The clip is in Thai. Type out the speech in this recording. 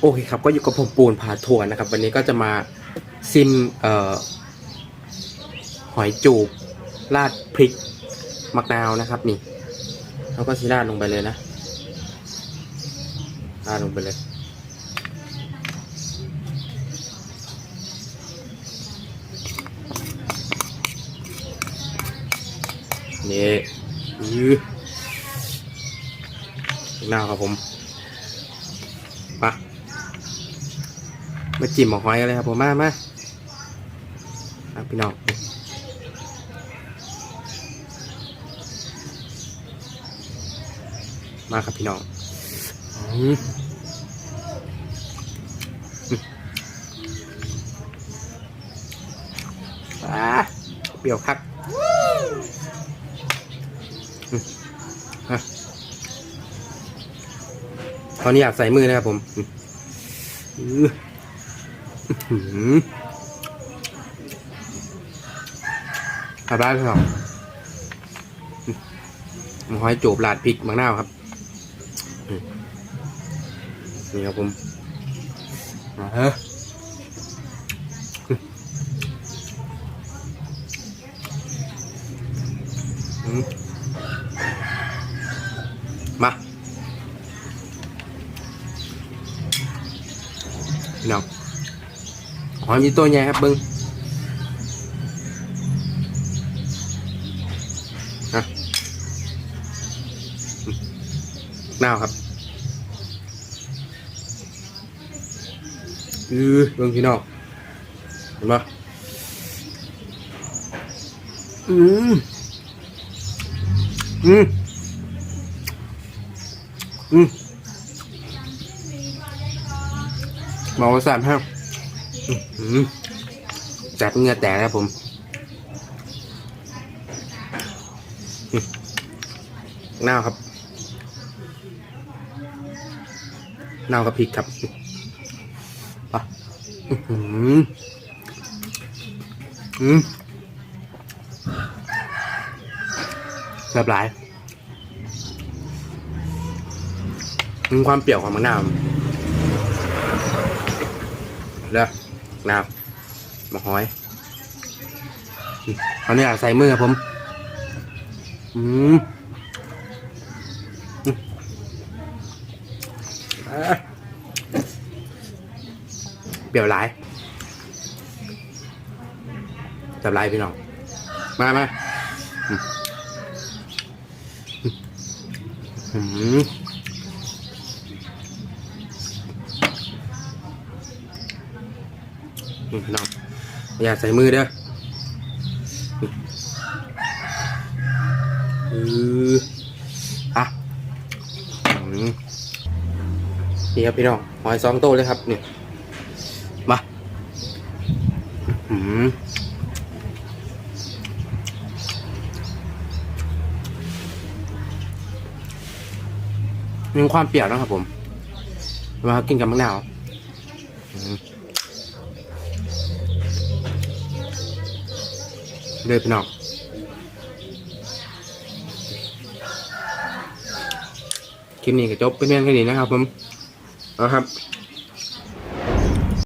โอเคครับ ก็อยู่กับผมปูนพาทัวร์นะครับ วันนี้ก็จะมาซิมเอ่อหอยจูบราดพริกมะนาวนะครับนี่แล้วก็สิราดลงไปเลยนะราดลงไปเลย นี่ยื้อมะนาวครับผมมา มาจิ้มหมกหอยกันเลยครับผมมามาพี่น้องมาครับพี่น้องอืมอืมอ่าเปรี้ยวคักตอนนี้อยากใส่มือนะครับผม อื้ออื้อหือทำได้ครับหมูหอยโจบลาดพริกมะนาวครับ นี่ครับผมเฮ้อมาพี่น้องหอยมีตัวใหญ่ครับเนาว ครับอือเบิ้งพี่น้องเห็นปะอืมอื จับเงือแตกนะครับผมอืมนาวครับน่าวกับพริกครับอะอื้อหืออืมแบบหลายมีความเปรี้ยวของมะนาวเด้อ น้ำมาหอยเอาเนี่ยใส่มือครับผม อืมเปรี้ยวหลายจับหลายพี่น้อง มามาอืมอืม นี่ พี่น้องอย่าใส่มือเด้ออะนี่ครับพี่น้องหอยสองโตวเลยครับนี่มาอืมมีความเปรี้ยวนะครับผมมากินกับมะนาวอืม เลยพี่น้องคลิปนี้ก็จบเป็นเพียงแค่นี้นะครับผมเอาครับ